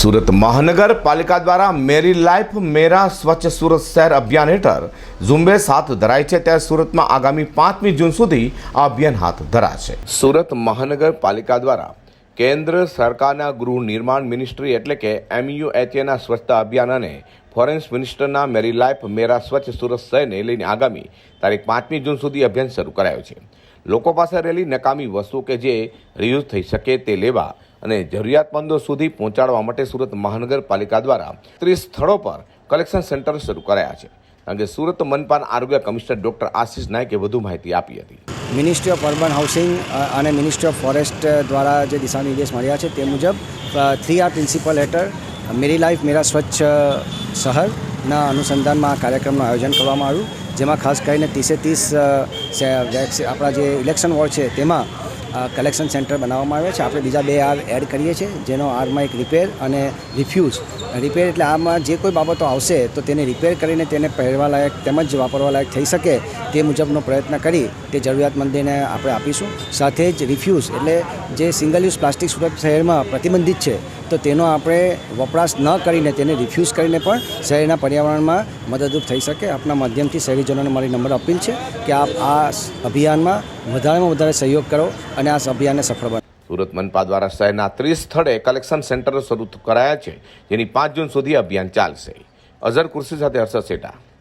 સુરત મહાનગરપાલિકા દ્વારા મેરી લાઈફ, મેરા સ્વચ્છ સુરત શહેર અભિયાન હેઠળ ઝુંબેશ હાથ ધરાય છે. ત્યારે સુરતમાં આગામી પાંચમી જૂન સુધી આ અભિયાન હાથ ધરાશે. સુરત મહાનગરપાલિકા દ્વારા કેન્દ્ર સરકારના ગૃહ નિર્માણ મિનિસ્ટ્રી એટલે કે એમયુએચએના સ્વચ્છતા અભિયાન અને ફોરેન્સ મિનિસ્ટરના મેરી લાઈફ, મેરા સ્વચ્છ સુરત શહેરને લઈને આગામી તારીખ પાંચમી જૂન સુધી અભિયાન શરૂ કરાયો છે. લોકો પાસે રહેલી નકામી વસ્તુ કે જે રિયુઝ થઈ શકે તે લેવા અને જરૂરિયાતમંદો સુધી પહોંચાડવા માટે સુરત મહાનગરપાલિકા દ્વારા ત્રીસ સ્થળો પર કલેક્શન સેન્ટર શરૂ કરાયા છે. અંગે સુરત મનપાન આરોગ્ય કમિશનર ડોક્ટર આશિષ નાયકે વધુ માહિતી આપી હતી. મિનિસ્ટ્રી ઓફ અર્બન હાઉસિંગ અને મિનિસ્ટ્રી ઓફ ફોરેસ્ટ દ્વારા જે દિશાનિર્દેશ મળ્યા છે તે મુજબ થ્રી આર પ્રિન્સિપલ હેઠળ મેરી લાઈફ, મેરા સ્વચ્છ શહેરના અનુસંધાનમાં આ કાર્યક્રમનું આયોજન કરવામાં આવ્યું. જેમાં ખાસ કરીને ત્રીસે ત્રીસ આપણા જે ઇલેક્શન વોર્ડ છે તેમાં કલેક્શન સેન્ટર બનાવવામાં આવ્યા છે. આપણે બીજા બે આર એડ કરીએ છીએ, જેનો આરમાં એક રિપેર અને રિફ્યુઝ. રિપેર એટલે આમાં જે કોઈ બાબતો આવશે, તો તેને રિપેર કરીને તેને પહેરવાલાયક તેમજ વાપરવાલાયક થઈ શકે તે મુજબનો પ્રયત્ન કરી તે જરૂરિયાતમંદીને આપણે આપીશું. સાથે જ રિફ્યુઝ એટલે જે સિંગલ યુઝ પ્લાસ્ટિક સુરત શહેરમાં પ્રતિબંધિત છે, તો તેનો આપણે વપરાશ ન કરીને તેને રિફ્યુઝ કરીને પણ શહેરના પર્યાવરણમાં મદદરૂપ થઈ શકે. આપના માધ્યમથી શહેરીજનોને મારી નંબર અપીલ છે કે આપ આ અભિયાનમાં વધારેમાં વધારે સહયોગ કરો અને આ અભિયાનને સફળ બનાવો. સુરત મનપા દ્વારા શહેરના ત્રીસ સ્થળે કલેક્શન સેન્ટરો શરૂ કરાયા છે, જેની પાંચ જૂન સુધી અભિયાન ચાલશે. અઝર કુર્સી સાથે હર્ષદ સેટા